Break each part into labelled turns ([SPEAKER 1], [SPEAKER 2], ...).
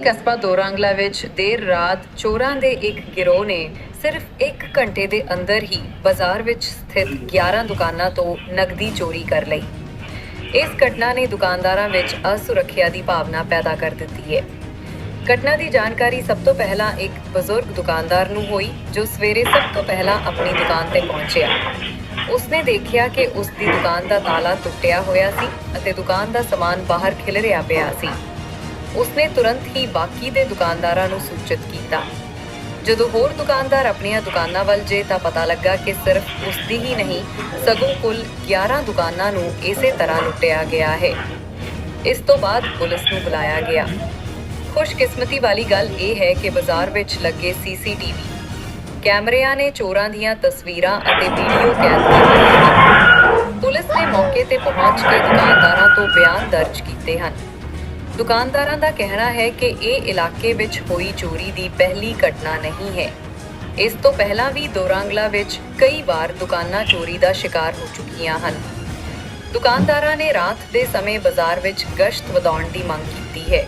[SPEAKER 1] ਕਸਬਾ ਦੋਰਾਂਗਲਾ ਵਿੱਚ ਦੇਰ ਰਾਤ ਚੋਰਾਂ ਦੇ ਇੱਕ ਗਿਰੋਹ ਨੇ ਸਿਰਫ 1 ਘੰਟੇ ਦੇ ਅੰਦਰ ਹੀ ਬਾਜ਼ਾਰ ਵਿੱਚ ਸਥਿਤ 11 ਦੁਕਾਨਾਂ ਤੋਂ ਨਕਦੀ ਚੋਰੀ ਕਰ ਲਈ। ਇਸ ਘਟਨਾ ਨੇ ਦੁਕਾਨਦਾਰਾਂ ਵਿੱਚ ਅਸੁਰੱਖਿਆ ਦੀ ਭਾਵਨਾ ਪੈਦਾ ਕਰ ਦਿੱਤੀ ਹੈ। ਘਟਨਾ ਦੀ ਜਾਣਕਾਰੀ ਸਭ ਤੋਂ ਪਹਿਲਾਂ ਇੱਕ ਬਜ਼ੁਰਗ ਦੁਕਾਨਦਾਰ ਨੂੰ ਹੋਈ, ਜੋ ਸਵੇਰੇ ਸਭ ਤੋਂ ਪਹਿਲਾਂ ਆਪਣੀ ਦੁਕਾਨ ਤੇ ਪਹੁੰਚਿਆ। ਉਸਨੇ ਦੇਖਿਆ ਕਿ ਉਸ ਦੀ ਦੁਕਾਨ ਦਾ ਤਾਲਾ ਟੁੱਟਿਆ ਹੋਇਆ ਸੀ ਅਤੇ ਦੁਕਾਨ ਦਾ ਸਮਾਨ ਬਾਹਰ ਖਿਲਰਿਆ ਪਿਆ ਸੀ। ਉਸਨੇ ਤੁਰੰਤ ਹੀ ਬਾਕੀ ਦੇ ਦੁਕਾਨਦਾਰਾਂ ਨੂੰ ਸੂਚਿਤ ਕੀਤਾ। ਜਦੋਂ ਹੋਰ ਦੁਕਾਨਦਾਰ ਆਪਣੀਆਂ ਦੁਕਾਨਾਂ ਵੱਲ ਜੇ ਤਾਂ ਪਤਾ ਲੱਗਾ ਕਿ ਸਿਰਫ ਉਸ ਦੀ ਹੀ ਨਹੀਂ, ਸਗੋਂ ਕੁੱਲ 11 ਦੁਕਾਨਾਂ ਨੂੰ ਇਸੇ ਤਰ੍ਹਾਂ ਲੁੱਟਿਆ ਗਿਆ ਹੈ। ਇਸ ਤੋਂ ਬਾਅਦ ਪੁਲਿਸ ਨੂੰ ਬੁਲਾਇਆ ਗਿਆ। ਖੁਸ਼ਕਿਸਮਤੀ ਵਾਲੀ ਗੱਲ ਇਹ ਹੈ ਕਿ ਬਾਜ਼ਾਰ ਵਿੱਚ ਲੱਗੇ ਸੀਸੀਟੀਵੀ ਕੈਮਰਿਆਂ ਨੇ ਚੋਰਾਂ ਦੀਆਂ ਤਸਵੀਰਾਂ ਅਤੇ ਵੀਡੀਓ ਕੈਦ ਕਰ ਲਈਆਂ। ਪੁਲਿਸ ਨੇ ਮੌਕੇ ਤੇ ਪਹੁੰਚ ਕੇ ਦੁਕਾਨਦਾਰਾਂ ਤੋਂ ਬਿਆਨ ਦਰਜ ਕੀਤੇ ਹਨ। ਦੁਕਾਨਦਾਰਾਂ ਦਾ ਕਹਿਣਾ ਹੈ ਕਿ ਇਹ ਇਲਾਕੇ ਵਿੱਚ ਹੋਈ ਚੋਰੀ ਦੀ ਪਹਿਲੀ ਘਟਨਾ ਨਹੀਂ ਹੈ। ਇਸ ਤੋਂ ਪਹਿਲਾਂ ਵੀ ਦੋਰਾਂਗਲਾ ਵਿੱਚ ਕਈ ਵਾਰ ਦੁਕਾਨਾਂ ਚੋਰੀ ਦਾ ਸ਼ਿਕਾਰ ਹੋ ਚੁੱਕੀਆਂ ਹਨ। ਦੁਕਾਨਦਾਰਾਂ ਨੇ ਰਾਤ ਦੇ ਸਮੇਂ ਬਾਜ਼ਾਰ ਵਿੱਚ ਗਸ਼ਤ ਵਧਾਉਣ ਦੀ ਮੰਗ ਕੀਤੀ ਹੈ।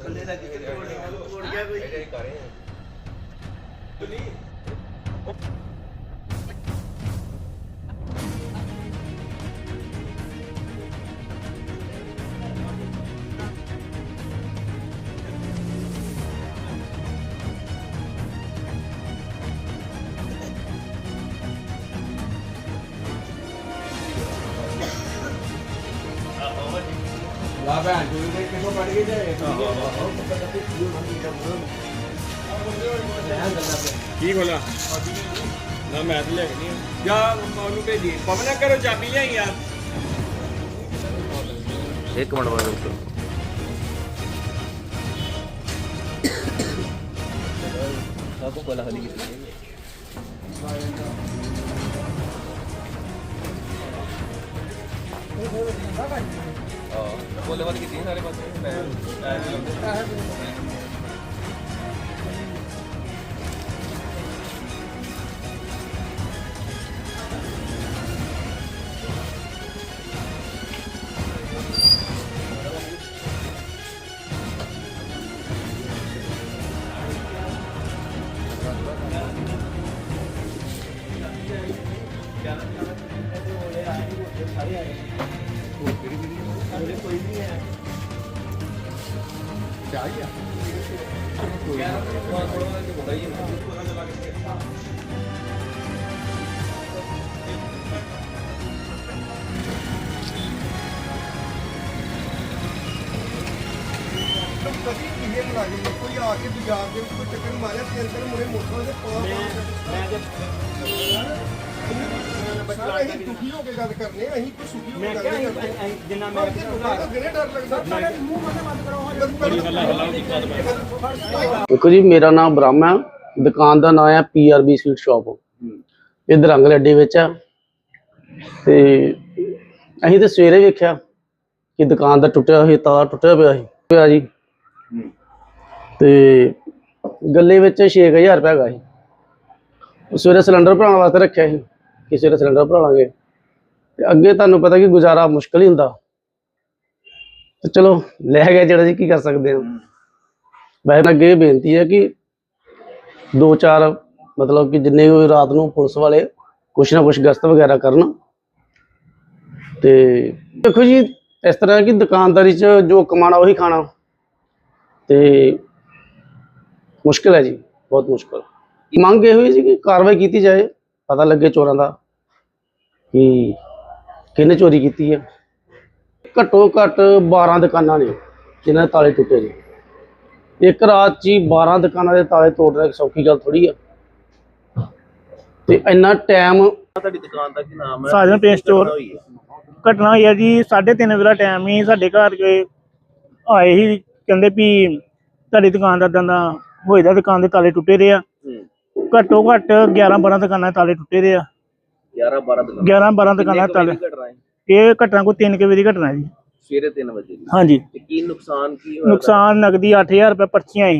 [SPEAKER 2] ਬੰਦੇ ਦਾ ਕਿਤੇ ਤੋੜ ਗਿਆ ਕੋਈ ਨਹੀਂ
[SPEAKER 3] ਲਾ ਭੈਣ ਚੋਰੀ ਦੇ ਕਿਥੋਂ ਕੱਢ ਕੇ
[SPEAKER 4] ਖੋਲਾ ਨਾ ਮੈਂ ਤਾਂ ਲੈ ਕੇ ਨਹੀਂ ਜਾ ਉਹਨੂੰ ਭੇਜੀ। ਪਵਨਾ ਕਰੋ ਚਾਬੀ ਲਿਆਈ ਯਾਰ
[SPEAKER 2] ਇੱਕ ਮਿੰਟ ਬਾਅਦ ਰੁਕੋ ਸਭ ਤੋਂ ਪਹਿਲਾਂ ਹਲੀ ਕੀਤੀ ਬੋਲੇ ਵਾਲੀ ਕੀਤੀ ਸਾਰੇ ਪਾਸੇ ਮੈਂ
[SPEAKER 5] ਕਦੀ ਇਹ ਮੁਲਾਜ਼ਮ ਨੇ ਕੋਈ ਆ ਕੇ ਬਾਜ਼ਾਰ ਦੇ ਵਿੱਚ ਕੋਈ ਚੱਕਰ ਮਾਰਿਆ ਤਿੰਨ ਤਿੰਨ ਮੁਰੇ ਮੋਟਰਾਂ ਦੇ ਅਸੀਂ ਦੁਖੀ ਹੋ ਕੇ ਗੱਲ ਕਰਨੇ ਆ, ਅਸੀਂ ਕੋਈ ਸੁਖੀ ਹੋ ਕੇ ਗੱਲ ਨਹੀਂ ਕਰਦੇ।
[SPEAKER 3] ਜਿੰਨਾ
[SPEAKER 5] ਮੈਂ ਦਿਨੇ ਡਰ ਲੱਗਦਾ ਸਾਡੇ ਮੂੰਹ ਬੰਦ ਬੰਦ ਕਰੋ।
[SPEAKER 6] ਦੇਖੋ ਜੀ ਮੇਰਾ ਨਾਮ ਬ੍ਰਹਮ ਹੈ। ਦੁਕਾਨ ਦਾ ਨਾਮ ਹੈ ਪੀਆਰਬੀ ਸਵੀਟ ਸ਼ਾਪ ਇਹ ਦਰੰਗਲ ਅੱਡੇ ਵਿੱਚ ਆ। ਤੇ ਅਸੀਂ ਤੇ ਸਵੇਰੇ ਵੇਖਿਆ ਕਿ ਦੁਕਾਨ ਦਾ ਟੁੱਟਿਆ ਹੋਇਆ ਤਾਲਾ ਟੁੱਟਿਆ ਪਿਆ ਸੀ। ਪਿਆ ਜੀ। ਤੇ ਗੱਲੇ ਵਿੱਚ 6000 ਰੁਪਏ ਹੈਗਾ ਸੀ। ਉਹ ਸਵੇਰੇ ਸਿਲੰਡਰ ਭਰਾਉਣ ਵਾਸਤੇ ਰੱਖਿਆ ਸੀ। ਕਿਸੇ ਦਾ ਸਿਲੰਡਰ ਭਰਾ ਲਾਂਗੇ ਤੇ ਅੱਗੇ ਤੁਹਾਨੂੰ ਪਤਾ ਕਿ ਗੁਜ਼ਾਰਾ ਮੁਸ਼ਕਲ ਹੀ ਹੁੰਦਾ। ਤੇ ਚਲੋ, ਲੈ ਗਿਆ ਜਿਹੜਾ ਜੀ, ਕੀ ਕਰ ਸਕਦੇ ਹਾਂ? ਵੈਸੇ ਤਾਂ ਅੱਗੇ ਇਹ ਬੇਨਤੀ ਹੈ ਕਿ ਦੋ ਚਾਰ, ਮਤਲਬ ਕਿ ਜਿੰਨੇ ਵੀ ਰਾਤ ਨੂੰ ਪੁਲਿਸ ਵਾਲੇ ਕੁਛ ਨਾ ਕੁਛ ਗਸ਼ਤ ਵਗੈਰਾ ਕਰਨ। ਤੇ ਦੇਖੋ ਜੀ, ਇਸ ਤਰ੍ਹਾਂ ਕਿ ਦੁਕਾਨਦਾਰੀ 'ਚ ਜੋ ਕਮਾਣਾ ਉਹੀ ਖਾਣਾ। ਤੇ ਮੁਸ਼ਕਲ ਹੈ ਜੀ, ਬਹੁਤ ਮੁਸ਼ਕਲ। ਮੰਗ ਇਹ ਹੋਈ ਸੀ ਕਿ ਕਾਰਵਾਈ ਕੀਤੀ ਜਾਏ। ਪਤਾ ਲੱਗੇ ਚੋਰਾਂ ਦਾ ਕਿ ਕਿਹਨੇ ਚੋਰੀ ਕੀਤੀ ਹੈ। ਘੱਟੋ ਘੱਟ 12 ਦੁਕਾਨਾਂ ਨੇ ਜਿਨ੍ਹਾਂ ਦੇ ਤਾਲੇ ਟੁੱਟੇ ਨੇ। ਇੱਕ ਰਾਤ 'ਚ ਹੀ 12 ਦੁਕਾਨਾਂ ਦੇ ਤਾਲੇ ਤੋੜਨਾ ਇੱਕ ਸੌਖੀ ਗੱਲ ਥੋੜੀ ਆ। ਤੇ ਇੰਨਾ ਟਾਈਮ
[SPEAKER 2] ਤੁਹਾਡੀ ਦੁਕਾਨ ਦਾ ਕੀ ਨਾਮ ਹੈ?
[SPEAKER 5] Sajan paste store.
[SPEAKER 2] ਹੈ?
[SPEAKER 5] ਘਟਨਾ ਹੋਈ ਆ ਜੀ 3:30 ਵਜੇ ਦਾ ਟਾਈਮ ਹੀ ਸਾਡੇ ਘਰ ਕੇ ਆਏ ਹੀ ਕਹਿੰਦੇ ਵੀ ਤੁਹਾਡੀ ਦੁਕਾਨ ਦਾ ਦੰਦਾ ਹੋਈ ਦਾ ਦੁਕਾਨ ਦੇ ਤਾਲੇ ਟੁੱਟੇ ਦੇ ਆ।
[SPEAKER 2] ਹੂੰ
[SPEAKER 5] ਘੱਟੋ ਘੱਟ 11 12 ਦੁਕਾਨਾਂ ਤਾਲੇ ਟੁੱਟੇ ਦੇ ਆ।
[SPEAKER 2] 11 12 ਦੁਕਾਨ।
[SPEAKER 5] 11 12 ਦੁਕਾਨਾਂ ਦੇ ਤਾਲੇ। ਇਹ ਘਟਨਾ ਕੋਈ 3 ਵਜੇ ਦੀ ਘਟਨਾ ਜੀ।
[SPEAKER 2] ਸਵੇਰੇ 3 ਵਜੇ ਦੀ।
[SPEAKER 5] ਹਾਂਜੀ।
[SPEAKER 2] ਤੇ ਕੀ ਨੁਕਸਾਨ ਕੀ ਹੋਇਆ?
[SPEAKER 5] ਨੁਕਸਾਨ ਨਗਦੀ 8000 ਰੁਪਏ ਪਰਚੀਆਂ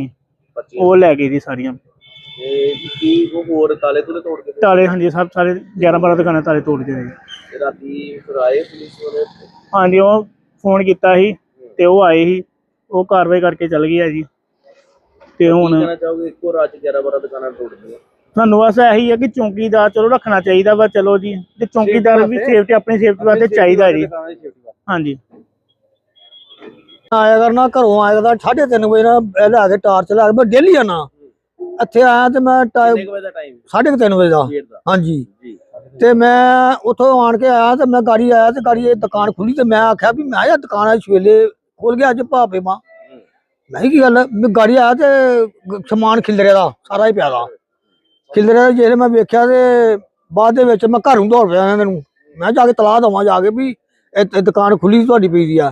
[SPEAKER 2] ਬੱਚੇ
[SPEAKER 5] ਉਹ ਲੈ ਗਏ ਜੀ ਸਾਰੀਆਂ।
[SPEAKER 2] ਤੇ ਕੀ ਉਹ ਹੋਰ ਤਾਲੇ ਤੁਲੇ ਤੋੜ ਕੇ
[SPEAKER 5] ਤਾਲੇ ਹਾਂਜੀ ਸਭ ਸਾਰੇ 11 12 ਦੁਕਾਨਾਂ ਤਾਲੇ ਤੋੜ ਜੀ
[SPEAKER 2] ਤੇ ਰਾਤੀ ਫਿਰ ਆਏ ਪੁਲਿਸ ਵਾਲੇ?
[SPEAKER 5] ਹਾਂਜੀ ਉਹ ਫੋਨ ਕੀਤਾ ਸੀ ਤੇ ਉਹ ਆਏ ਸੀ। ਉਹ ਕਾਰਵਾਈ ਕਰਕੇ ਚੱਲ ਗਈ ਆ ਜੀ। ਤੇ
[SPEAKER 2] ਕੀ
[SPEAKER 5] ਹੁਣ
[SPEAKER 2] ਕਹਿਣਾ ਚਾਹੋਗੇ? ਇੱਕੋ ਰਾਤ 'ਚ 11 12 ਦੁਕਾਨਾਂ ਤੋੜ ਦਿੱਤੀਆਂ
[SPEAKER 5] ਸਾਨੂੰ ਬਸ ਇਹੀ ਹੈ ਕਿ ਚੌਂਕੀਦਾਰ ਚਲੋ ਰੱਖਣਾ ਚਾਹੀਦਾ ਵਾ ਚਲੋ ਜੀ। ਤੇ ਚੌਂਕੀਦਾਰ ਵੀ ਸੇਫਟੀ ਆਪਣੀ ਸੇਫਟੀ ਵਾਸਤੇ ਚਾਹੀਦਾ ਜੀ। ਹਾਂਜੀ।
[SPEAKER 7] ਆਇਆ ਕਰਨਾ ਘਰੋਂ ਆਇਆ ਕਰਦਾ 3:30 ਵਜੇ ਨਾ ਇਹ ਲੈ ਕੇ ਟਾਰਚ ਲਾ ਕੇ ਮੈਂ ਡੇਲੀ ਆਣਾ ਇੱਥੇ ਆਇਆ ਤੇ ਮੈਂ
[SPEAKER 2] ਕੁ ਵਜੇ ਦਾ ਟਾਈਮ
[SPEAKER 7] 3:30 ਵਜੇ ਦਾ।
[SPEAKER 2] ਸਵੇਰ ਦਾ।
[SPEAKER 7] ਹਾਂਜੀ।
[SPEAKER 2] ਜੀ।
[SPEAKER 7] ਤੇ ਮੈਂ ਉੱਥੋਂ ਆਣ ਕੇ ਆਇਆ ਤੇ ਮੈਂ ਗਾੜੀ ਆਇਆ ਤੇ ਗਾੜੀ ਇਹ ਦੁਕਾਨ ਖੁੱਲੀ ਤੇ ਮੈਂ ਆਖਿਆ ਵੀ ਮੈਂ ਯਾ ਦੁਕਾਨ ਅੱਜ ਸਵੇਲੇ ਖੋਲ ਗਿਆ ਅੱਜ ਭਾਪੇ ਮਾਂ। ਮੈਂ ਕੀ ਗੱਲ ਹੈ? ਮੈਂ ਗਾੜੀ ਆਇਆ ਤੇ ਗ- ਸਮਾਨ ਖਿਲਰਿਆ ਦਾ ਸਾਰਾ ਹੀ ਪਿਆ ਦਾ। ਖਿਲਰਿਆ ਜਿਹੜੇ ਮੈਂ ਵੇਖਿਆ ਤੇ ਬਾਅਦ ਦੇ ਵਿੱਚ ਮੈਂ ਘਰੋਂ ਦੌੜ ਪਿਆ ਇਹਨਾਂ ਨੂੰ। ਮੈਂ ਜਾ ਕੇ ਤਲਾਹ ਦਵਾਂ ਜਾ ਕੇ ਵੀ ਇਹ ਇਹ ਦੁਕਾਨ ਖੁੱਲੀ ਤੁਹਾਡੀ ਪਈ ਦੀ ਆ।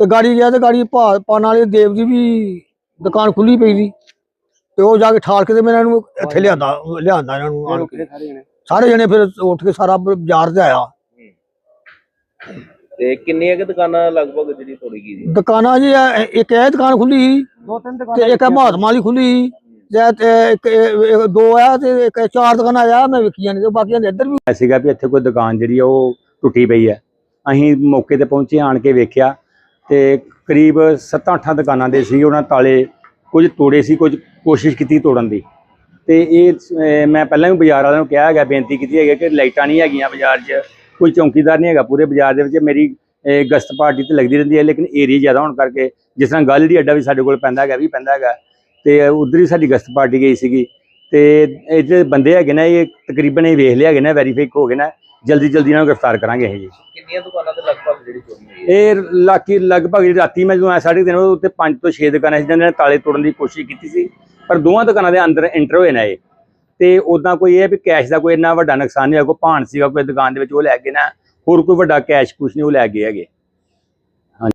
[SPEAKER 7] ਤੇ ਗਾੜੀ ਗਿਆ ਤੇ ਗਾੜੀ ਭਾ ਪਾਣ ਵਾਲੇ ਦੇਵ ਦੀ ਵੀ ਦੁਕਾਨ ਖੁੱਲੀ ਪਈ ਦੀ ਤੇ ਉਹ ਜਾ ਕੇ ਠਾਲ ਕੇ ਤੇ ਮੈਂ ਇਹਨਾਂ ਨੂੰ ਇੱਥੇ ਲਿਆਂਦਾ ਲਿਆਂਦਾ ਇਹਨਾਂ ਨੂੰ ਆਣ ਕੇ। ਸਾਰੇ ਜਣੇ ਫਿਰ ਉੱਠ ਕੇ ਸਾਰਾ ਬਾਜ਼ਾਰ ਤੇ ਆਇਆ।
[SPEAKER 2] ਤੇ ਕਿੰਨੀਆਂ ਕਿ ਦੁਕਾਨਾਂ ਲਗਭਗ ਜਿਹੜੀ ਤੋੜੀ ਗਈ ਸੀ?
[SPEAKER 7] ਦੁਕਾਨਾਂ ਜੀ ਇਹ- ਇੱਕ ਇਹ ਦੁਕਾਨ ਖੁੱਲੀ ਸੀ
[SPEAKER 5] ਦੋ ਤਿੰਨ
[SPEAKER 7] ਤੇ ਇੱਕ ਇਹ ਮਹਾਤਮਾ ਵਾਲੀ ਖੁੱਲੀ ਸੀ। ਤੇ ਤੇ ਇੱਕ ਇਹ- ਦੋ ਆ ਤੇ ਇੱਕ ਚਾਰ ਦੁਕਾਨਾਂ ਆ ਮੈਂ ਵੇਖੀਆਂ ਨੇ ਤੇ ਬਾਕੀਆਂ ਦੇ ਇੱਧਰ ਵੀ।
[SPEAKER 8] ਹੋਇਆ ਸੀਗਾ ਵੀ ਇੱਥੇ ਕੋਈ ਦੁਕਾਨ ਜਿਹੜੀ ਆ ਉਹ ਟੁੱਟੀ ਪਈ ਹੈ ਅਸੀਂ ਮੌਕੇ ਤੇ ਪਹੁੰਚੇ ਆਣ ਕੇ ਵੇਖਿਆ ਤੇ ਕਰੀਬ 7-8 ਦੁਕਾਨਾਂ ਦੇ ਸੀ ਉਹਨਾਂ ਤਾਲੇ ਕੁਝ ਤੋੜੇ ਸੀ ਕੁਝ ਕੋਸ਼ਿਸ਼ ਕੀਤੀ ਤੋੜਨ ਦੀ। ਤੇ ਇਹ ਅਹ, ਮੈਂ ਪਹਿਲਾਂ ਵੀ ਬਾਜ਼ਾਰ ਵਾਲਿਆਂ ਨੂੰ ਕਿਹਾ ਹੈਗਾ ਬੇਨਤੀ ਕੀਤੀ ਹੈਗੀ ਕਿ ਲਾਈਟਾਂ ਨਹੀਂ ਹੈਗੀਆਂ ਬਾਜ਼ਾਰ 'ਚ। ਕੋਈ ਚੌਕੀਦਾਰ ਨਹੀਂ ਹੈਗਾ ਪੂਰੇ ਬਾਜ਼ਾਰ ਦੇ ਵਿੱਚ ਮੇਰੀ ਗਸ਼ਤ ਪਾਰਟੀ ਤੇ ਲੱਗਦੀ ਰਹਿੰਦੀ ਹੈ ਲੇਕਿਨ ਏਰੀਆ ਜ਼ਿਆਦਾ ਹੋਣ ਕਰਕੇ ਜਿਸ ਤਰ੍ਹਾਂ ਗੱਲ ਦੀ ਅੱਡਾ ਵੀ ਸਾਡੇ ਕੋਲ ਪੈਂਦਾ ਹੈਗਾ ਵੀ ਪੈਂਦਾ ਹੈਗਾ ਤੇ ਉਧਰ ਹੀ ਸਾਡੀ ਗਸ਼ਤ ਪਾਰਟੀ ਗਈ ਸੀਗੀ ਤੇ ਇਹ ਜਿਹੜੇ ਬੰਦੇ ਹੈਗੇ ਨੇ ਇਹ ਤਕਰੀਬਨ ਇਹ ਵੇਖ ਲਿਆ ਹੈਗੇ ਨੇ ਵੈਰੀਫਾਈ ਹੋ ਗਏ ਨੇ ਜਲਦੀ ਜਲਦੀ ਇਹਨਾਂ ਨੂੰ ਗ੍ਰਿਫਤਾਰ ਕਰਾਂਗੇ ਇਹ ਜੀ।
[SPEAKER 2] ਕਿੰਨੀਆਂ ਦੁਕਾਨਾਂ ਤੇ ਲਗਭਗ ਜਿਹੜੀ ਚੋਰੀ ਹੋਈ ਹੈ?
[SPEAKER 8] ਇਹ ਲਾਕੀ ਲਗਭਗ ਜਿਹੜੀ ਰਾਤੀ ਮੈਂ ਜਦੋਂ ਆਇਆ ਸਾਢੇ ਵਜੇ ਉੱਤੇ 5 ਤੋਂ 6 ਦੁਕਾਨਾਂ ਸੀ ਜਿਹਨਾਂ ਨੇ ਤਾਲੇ ਤੋੜਨ ਦੀ ਕੋਸ਼ਿਸ਼ ਕੀਤੀ ਸੀ ਪਰ ਦੋਵਾਂ ਦੁਕਾਨਾਂ ਦੇ ਅੰਦਰ ਐਂਟਰ ਹੋਏ ਨੇ ਇਹ। ਤੇ ਉਦਾਂ ਕੋਈ ਇਹ ਹੈ ਵੀ ਕੈਸ਼ ਦਾ ਕੋਈ ਇੰਨਾ ਵੱਡਾ ਨੁਕਸਾਨ ਨਹੀਂ ਹੋਇਆ, ਕੋਈ ਭਾਣ ਸੀਗਾ ਕੋਈ ਦੁਕਾਨ ਦੇ ਵਿੱਚ ਉਹ ਲੈ ਗਏ ਨਾ, ਹੋਰ ਕੋਈ ਵੱਡਾ ਕੈਸ਼ ਕੁਛ ਨਹੀਂ, ਉਹ ਲੈ ਗਏ ਹੈਗੇ।